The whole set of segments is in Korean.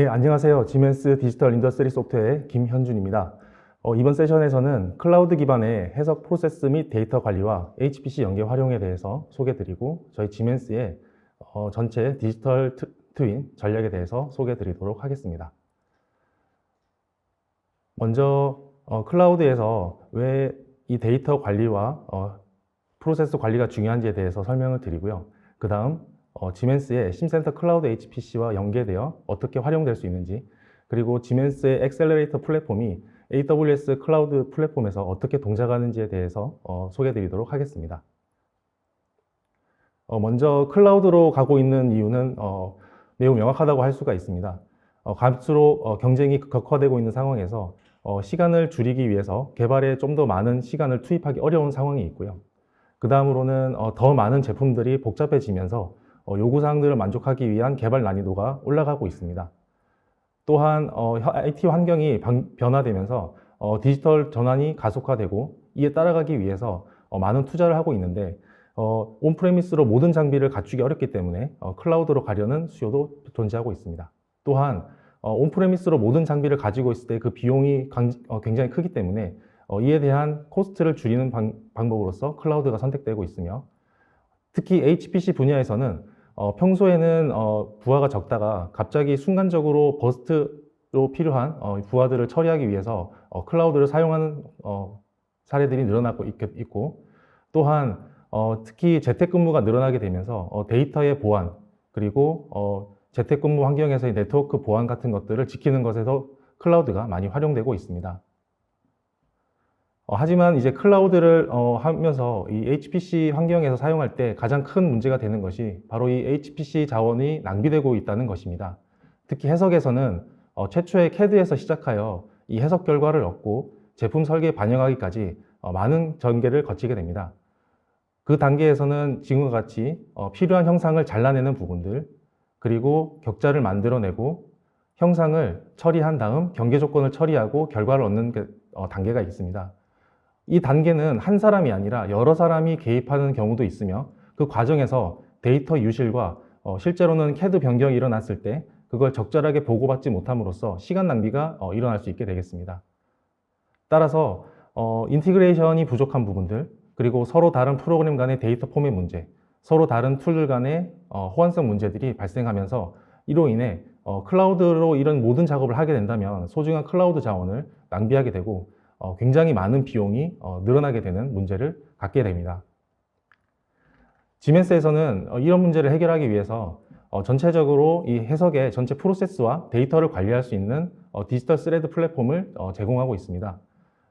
네, 안녕하세요. 지멘스 디지털 인더스트리 소프트웨어의 김현준입니다. 어, 이번 세션에서는 클라우드 기반의 해석 프로세스 및 데이터 관리와 HPC 연계 활용에 대해서 소개드리고 저희 지멘스의 어, 전체 디지털 트, 트윈 전략에 대해서 소개드리도록 하겠습니다. 먼저 어, 클라우드에서 왜 이 데이터 관리와 어, 프로세스 관리가 중요한지에 대해서 설명을 드리고요. 그 다음 어, 지멘스의 심센터 클라우드 HPC와 연계되어 어떻게 활용될 수 있는지 그리고 지멘스의 엑셀러레이터 플랫폼이 AWS 클라우드 플랫폼에서 어떻게 동작하는지에 대해서 어, 소개드리도록 하겠습니다. 어, 먼저 클라우드로 가고 있는 이유는 어, 매우 명확하다고 할 수가 있습니다. 어, 갈수록 어, 경쟁이 극화되고 있는 상황에서 어, 시간을 줄이기 위해서 개발에 좀 더 많은 시간을 투입하기 어려운 상황이 있고요. 그 다음으로는 어, 더 많은 제품들이 복잡해지면서 어, 요구사항들을 만족하기 위한 개발 난이도가 올라가고 있습니다. 또한 어, IT 환경이 방- 변화되면서 어, 디지털 전환이 가속화되고 이에 따라가기 위해서 어, 많은 투자를 하고 있는데 어, 온프레미스로 모든 장비를 갖추기 어렵기 때문에 어, 클라우드로 가려는 수요도 존재하고 있습니다. 또한 어, 온프레미스로 모든 장비를 가지고 있을 때 그 비용이 강- 어, 굉장히 크기 때문에 어, 이에 대한 코스트를 줄이는 방, 방법으로서 클라우드가 선택되고 있으며 특히 HPC 분야에서는 어, 평소에는 어, 부하가 적다가 갑자기 순간적으로 버스트로 필요한 어, 부하들을 처리하기 위해서 어, 클라우드를 사용하는 어, 사례들이 늘어나고 있, 있고 또한 어, 특히 재택근무가 늘어나게 되면서 어, 데이터의 보안 그리고 어, 재택근무 환경에서의 네트워크 보안 같은 것들을 지키는 것에서 클라우드가 많이 활용되고 있습니다. 어, 하지만 이제 클라우드를 어, 하면서 이 HPC 환경에서 사용할 때 가장 큰 문제가 되는 것이 바로 이 HPC 자원이 낭비되고 있다는 것입니다. 특히 해석에서는 어, 최초의 CAD에서 시작하여 이 해석 결과를 얻고 제품 설계에 반영하기까지 어, 많은 전개를 거치게 됩니다. 그 단계에서는 지금과 같이 어, 필요한 형상을 잘라내는 부분들, 그리고 격자를 만들어내고 형상을 처리한 다음 경계 조건을 처리하고 결과를 얻는 그, 어, 단계가 있습니다. 이 단계는 한 사람이 아니라 여러 사람이 개입하는 경우도 있으며 그 과정에서 데이터 유실과 어, 실제로는 캐드 변경이 일어났을 때 그걸 적절하게 보고받지 못함으로써 시간 낭비가 어, 일어날 수 있게 되겠습니다. 따라서 어, 인티그레이션이 부족한 부분들 그리고 서로 다른 프로그램 간의 데이터 포맷 문제 서로 다른 툴들 간의 어, 호환성 문제들이 발생하면서 이로 인해 어, 클라우드로 이런 모든 작업을 하게 된다면 소중한 클라우드 자원을 낭비하게 되고 어, 굉장히 많은 비용이 어, 늘어나게 되는 문제를 갖게 됩니다. 지멘스에서는 어, 이런 문제를 해결하기 위해서 어, 전체적으로 이 해석의 전체 프로세스와 데이터를 관리할 수 있는 어, 디지털 스레드 플랫폼을 어, 제공하고 있습니다.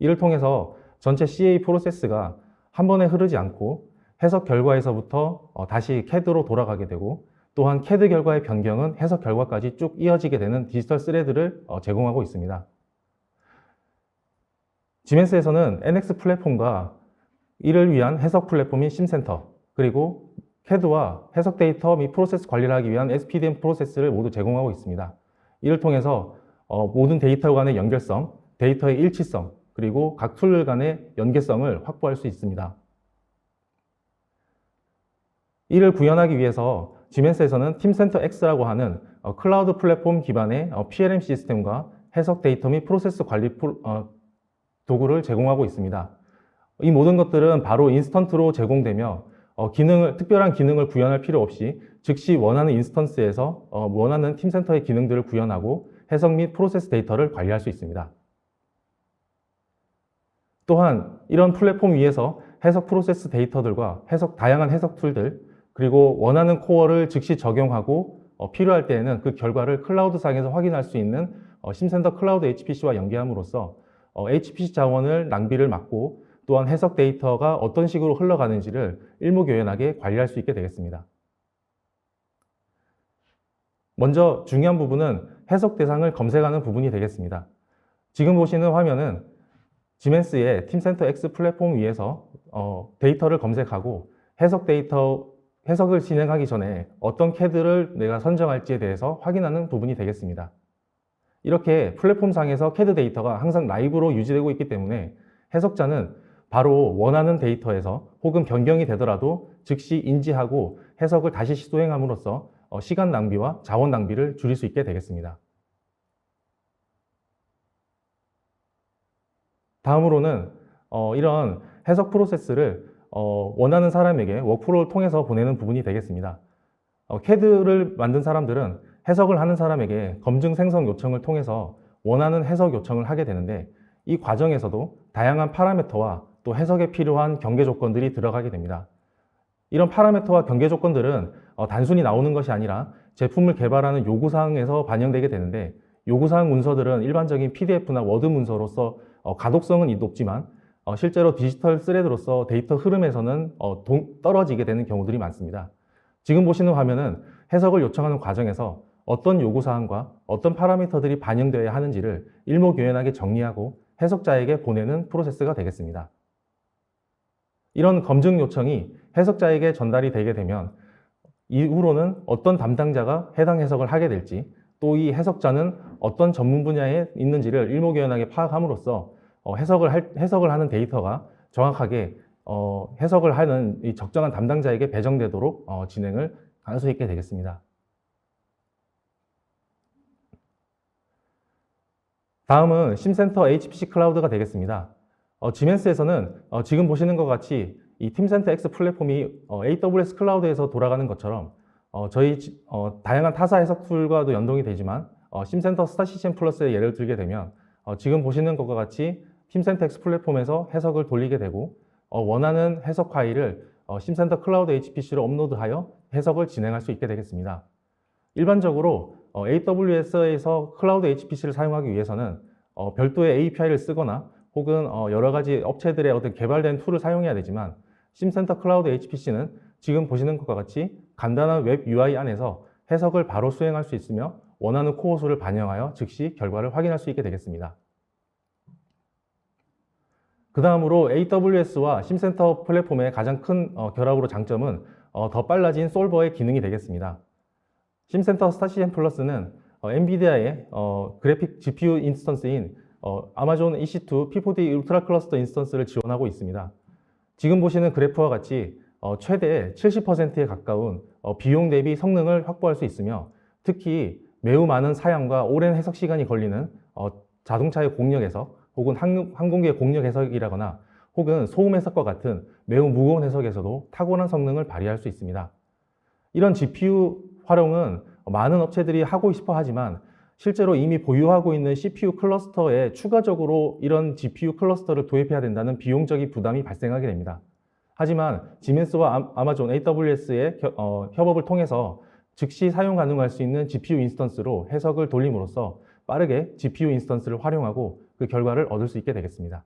이를 통해서 전체 CA 프로세스가 한 번에 흐르지 않고 해석 결과에서부터 어, 다시 CAD로 돌아가게 되고 또한 CAD 결과의 변경은 해석 결과까지 쭉 이어지게 되는 디지털 스레드를 어, 제공하고 있습니다. 지멘스에서는 NX 플랫폼과 이를 위한 해석 플랫폼인 심센터 그리고 CAD와 해석 데이터 및 프로세스 관리를 하기 위한 SPDM 프로세스를 모두 제공하고 있습니다. 이를 통해서 어, 모든 데이터 간의 연결성, 데이터의 일치성, 그리고 각 툴 간의 연계성을 확보할 수 있습니다. 이를 구현하기 위해서 지멘스에서는 팀센터 X라고 하는 어, 클라우드 플랫폼 기반의 어, PLM 시스템과 해석 데이터 및 프로세스 관리 도구를 제공하고 있습니다. 이 모든 것들은 바로 인스턴트로 제공되며 어, 기능을 특별한 기능을 구현할 필요 없이 즉시 원하는 인스턴스에서 어, 원하는 팀센터의 기능들을 구현하고 해석 및 프로세스 데이터를 관리할 수 있습니다. 또한 이런 플랫폼 위에서 해석 프로세스 데이터들과 해석 다양한 해석 툴들 그리고 원하는 코어를 즉시 적용하고 어, 필요할 때에는 그 결과를 클라우드 상에서 확인할 수 있는 어, 심센터 클라우드 HPC와 연계함으로써 어, HPC 자원을 낭비를 막고 또한 해석 데이터가 어떤 식으로 흘러가는지를 일목요연하게 관리할 수 있게 되겠습니다. 먼저 중요한 부분은 해석 대상을 검색하는 부분이 되겠습니다. 지금 보시는 화면은 지멘스의 팀센터 X 플랫폼 위에서 어, 데이터를 검색하고 해석 데이터 해석을 진행하기 전에 어떤 캐드를 내가 선정할지에 대해서 확인하는 부분이 되겠습니다. 이렇게 플랫폼상에서 CAD 데이터가 항상 라이브로 유지되고 있기 때문에 해석자는 바로 원하는 데이터에서 혹은 변경이 되더라도 즉시 인지하고 해석을 다시 시도행함으로써 어, 시간 낭비와 자원 낭비를 줄일 수 있게 되겠습니다. 다음으로는 어, 이런 해석 프로세스를 어, 원하는 사람에게 워크프로를 통해서 보내는 부분이 되겠습니다. 어, CAD를 만든 사람들은 해석을 하는 사람에게 검증 생성 요청을 통해서 원하는 해석 요청을 하게 되는데 이 과정에서도 다양한 파라미터와 또 해석에 필요한 경계 조건들이 들어가게 됩니다. 이런 파라미터와 경계 조건들은 어, 단순히 나오는 것이 아니라 제품을 개발하는 요구사항에서 반영되게 되는데 요구사항 문서들은 일반적인 PDF나 워드 문서로서 어, 가독성은 높지만 어, 실제로 디지털 스레드로서 데이터 흐름에서는 떨어지게 되는 경우들이 많습니다. 지금 보시는 화면은 해석을 요청하는 과정에서 어떤 요구사항과 어떤 파라미터들이 반영되어야 하는지를 일목요연하게 정리하고 해석자에게 보내는 프로세스가 되겠습니다. 이런 검증 요청이 해석자에게 전달이 되게 되면 이후로는 어떤 담당자가 해당 해석을 하게 될지 또 이 해석자는 어떤 전문 분야에 있는지를 일목요연하게 파악함으로써 어, 해석을 할, 해석을 하는 데이터가 정확하게 어, 해석을 하는 이 적정한 담당자에게 배정되도록 어, 진행을 할수 있게 되겠습니다. 다음은 심센터 HPC 클라우드가 되겠습니다. 어, 지멘스에서는 어, 지금 보시는 것 같이 이 팀센터 X 플랫폼이 어, AWS 클라우드에서 돌아가는 것처럼 어, 저희 지- 어, 다양한 타사 해석 툴과도 연동이 되지만 어, 심센터 스타시즌 플러스의 예를 들게 되면 어, 지금 보시는 것과 같이 팀센터 X 플랫폼에서 해석을 돌리게 되고 어, 원하는 해석 파일을 어, 심센터 클라우드 HPC로 업로드하여 해석을 진행할 수 있게 되겠습니다. 일반적으로 어, AWS에서 클라우드 HPC를 사용하기 위해서는 어, 별도의 API를 쓰거나 혹은 어, 여러 가지 업체들의 어떤 개발된 툴을 사용해야 되지만 심센터 클라우드 HPC는 지금 보시는 것과 같이 간단한 웹 UI 안에서 해석을 바로 수행할 수 있으며 원하는 코어 수를 반영하여 즉시 결과를 확인할 수 있게 되겠습니다. 그 다음으로 AWS와 심센터 플랫폼의 가장 큰 어, 결합으로 장점은 어, 더 빨라진 솔버의 기능이 되겠습니다. 심센터 스타시젠 플러스는 어, 엔비디아의 어, 그래픽 GPU 인스턴스인 어, 아마존 EC2 P40 울트라 클러스터 인스턴스를 지원하고 있습니다. 지금 보시는 그래프와 같이 어, 최대 70%에 가까운 어, 비용 대비 성능을 확보할 수 있으며 특히 매우 많은 사양과 오랜 해석 시간이 걸리는 어, 자동차의 공력 해석 혹은 항, 항공기의 공력 해석이라거나 혹은 소음 해석과 같은 매우 무거운 해석에서도 탁월한 성능을 발휘할 수 있습니다. 이런 GPU 활용은 많은 업체들이 하고 싶어 하지만 실제로 이미 보유하고 있는 CPU 클러스터에 추가적으로 이런 GPU 클러스터를 도입해야 된다는 비용적인 부담이 발생하게 됩니다. 하지만 지멘스와 아- 아마존 AWS의 어, 협업을 통해서 즉시 사용 가능할 수 있는 GPU 인스턴스로 해석을 돌림으로써 빠르게 GPU 인스턴스를 활용하고 그 결과를 얻을 수 있게 되겠습니다.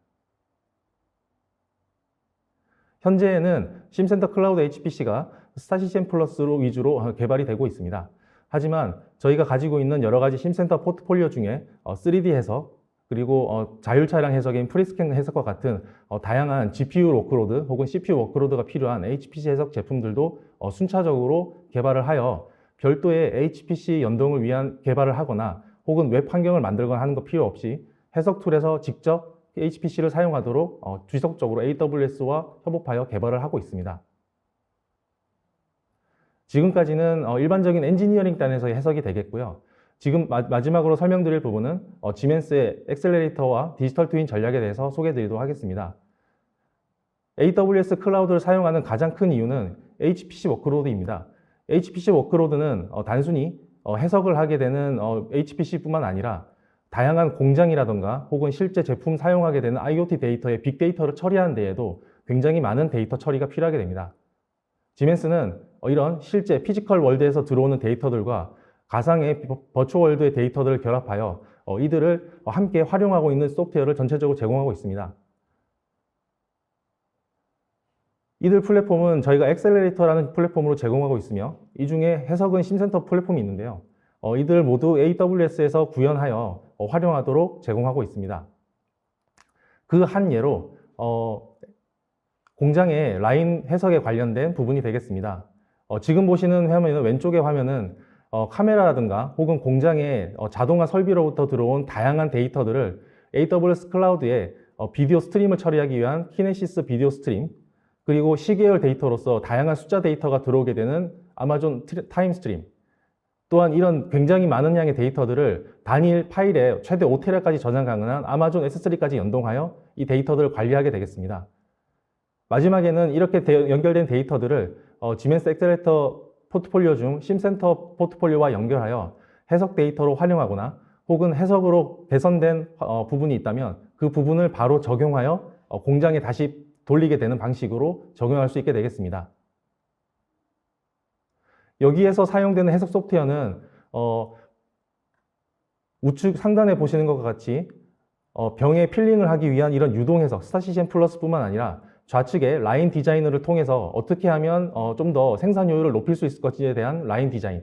현재에는 심센터 클라우드 HPC가 스타시젠 플러스로 위주로 어, 개발이 되고 있습니다. 하지만 저희가 가지고 있는 여러 가지 심센터 포트폴리오 중에 어, 3D 해석 그리고 어, 자율 차량 해석인 프리스캔 해석과 같은 어, 다양한 GPU 워크로드 혹은 CPU 워크로드가 필요한 HPC 해석 제품들도 어, 순차적으로 개발을 하여 별도의 HPC 연동을 위한 개발을 하거나 혹은 웹 환경을 만들거나 하는 것 필요 없이 해석 툴에서 직접 HPC를 사용하도록 어, 지속적으로 AWS와 협업하여 개발을 하고 있습니다. 지금까지는 어, 일반적인 엔지니어링 단에서의 해석이 되겠고요. 지금 마, 지막으로 설명드릴 부분은 어, 지멘스의 엑셀레이터와 디지털 트윈 전략에 대해서 소개드리도록 하겠습니다. AWS 클라우드를 사용하는 가장 큰 이유는 HPC 워크로드입니다. HPC 워크로드는 어, 단순히 어, 해석을 하게 되는 어, HPC뿐만 아니라 다양한 공장이라던가 혹은 실제 제품 사용하게 되는 IoT 데이터의 빅데이터를 처리하는 데에도 굉장히 많은 데이터 처리가 필요하게 됩니다. 지멘스는 어, 이런 실제 피지컬 월드에서 들어오는 데이터들과 가상의 버- 버추어 월드의 데이터들을 결합하여 어, 이들을 어, 함께 활용하고 있는 소프트웨어를 전체적으로 제공하고 있습니다. 이들 플랫폼은 저희가 엑셀레이터라는 플랫폼으로 제공하고 있으며 이 중에 해석은 심센터 플랫폼이 있는데요. 어, 이들 모두 AWS에서 구현하여 어, 활용하도록 제공하고 있습니다. 그 한 예로 어, 공장의 라인 해석에 관련된 부분이 되겠습니다. 어, 지금 보시는 화면은 왼쪽의 화면은 어, 카메라라든가 혹은 공장의 어, 자동화 설비로부터 들어온 다양한 데이터들을 AWS 클라우드에 어, 비디오 스트림을 처리하기 위한 키네시스 비디오 스트림 그리고 시계열 데이터로서 다양한 숫자 데이터가 들어오게 되는 아마존 타임 스트림 또한 이런 굉장히 많은 양의 데이터들을 단일 파일에 최대 5테라까지 저장 가능한 아마존 S3까지 연동하여 이 데이터들을 관리하게 되겠습니다. 마지막에는 이렇게 대- 연결된 데이터들을 어, 지멘스 엑셀레이터 포트폴리오 중 심센터 포트폴리오와 연결하여 해석 데이터로 활용하거나 혹은 해석으로 개선된 어, 부분이 있다면 그 부분을 바로 적용하여 어, 공장에 다시 돌리게 되는 방식으로 적용할 수 있게 되겠습니다. 여기에서 사용되는 해석 소프트웨어는 어, 우측 상단에 보시는 것과 같이 어, 병에 필링을 하기 위한 이런 유동 해석, 스타시젠 플러스뿐만 아니라 좌측에 라인 디자이너를 통해서 어떻게 하면 어, 좀 더 생산 효율을 높일 수 있을 것인지에 대한 라인 디자인.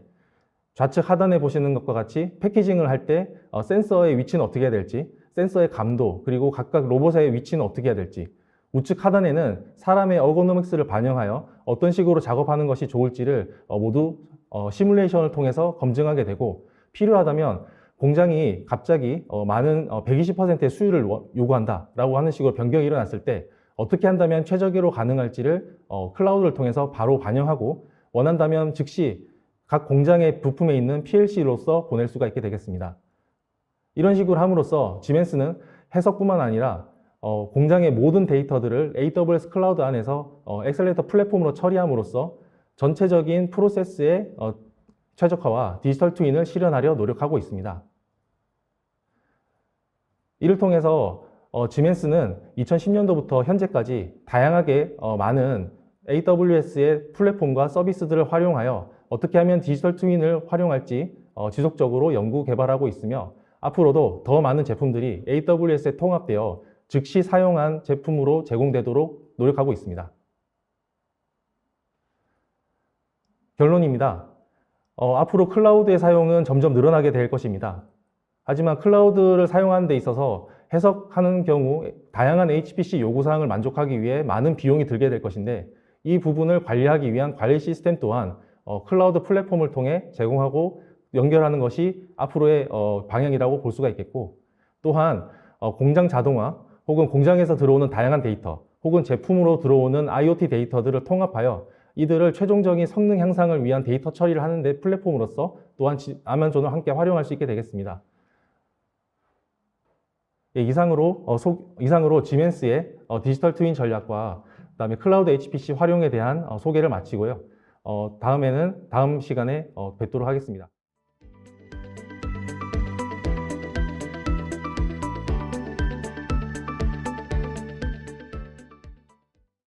좌측 하단에 보시는 것과 같이 패키징을 할 때 어, 센서의 위치는 어떻게 해야 될지, 센서의 감도, 그리고 각각 로봇의 위치는 어떻게 해야 될지, 우측 하단에는 사람의 어거노믹스를 반영하여 어떤 식으로 작업하는 것이 좋을지를 어, 모두 어, 시뮬레이션을 통해서 검증하게 되고 필요하다면 공장이 갑자기 어, 많은 120%의 수율을 워- 요구한다라고 하는 식으로 변경이 일어났을 때 어떻게 한다면 최적으로 가능할지를 어, 클라우드를 통해서 바로 반영하고 원한다면 즉시 각 공장의 부품에 있는 PLC로서 보낼 수가 있게 되겠습니다. 이런 식으로 함으로써 지멘스는 해석뿐만 아니라 어, 공장의 모든 데이터들을 AWS 클라우드 안에서 어, 엑셀레이터 플랫폼으로 처리함으로써 전체적인 프로세스의 어, 최적화와 디지털 트윈을 실현하려 노력하고 있습니다. 이를 통해서 어, 지멘스는 2010년도부터 현재까지 다양하게 어, 많은 AWS의 플랫폼과 서비스들을 활용하여 어떻게 하면 디지털 트윈을 활용할지 어, 지속적으로 연구 개발하고 있으며 앞으로도 더 많은 제품들이 AWS에 통합되어 즉시 사용한 제품으로 제공되도록 노력하고 있습니다. 결론입니다. 어, 앞으로 클라우드의 사용은 점점 늘어나게 될 것입니다. 하지만 클라우드를 사용하는 데 있어서 해석하는 경우 다양한 HPC 요구사항을 만족하기 위해 많은 비용이 들게 될 것인데 이 부분을 관리하기 위한 관리 시스템 또한 어, 클라우드 플랫폼을 통해 제공하고 연결하는 것이 앞으로의 어, 방향이라고 볼 수가 있겠고 또한 어, 공장 자동화 혹은 공장에서 들어오는 다양한 데이터 혹은 제품으로 들어오는 IoT 데이터들을 통합하여 이들을 최종적인 성능 향상을 위한 데이터 처리를 하는데 플랫폼으로서 또한 지- 아면존을 함께 활용할 수 있게 되겠습니다. 예, 이상으로 어, 소- 이상으로 지멘스의 어, 디지털 트윈 전략과 그다음에 클라우드 HPC 활용에 대한 어, 소개를 마치고요. 어, 다음에는 다음 시간에 어, 뵙도록 하겠습니다.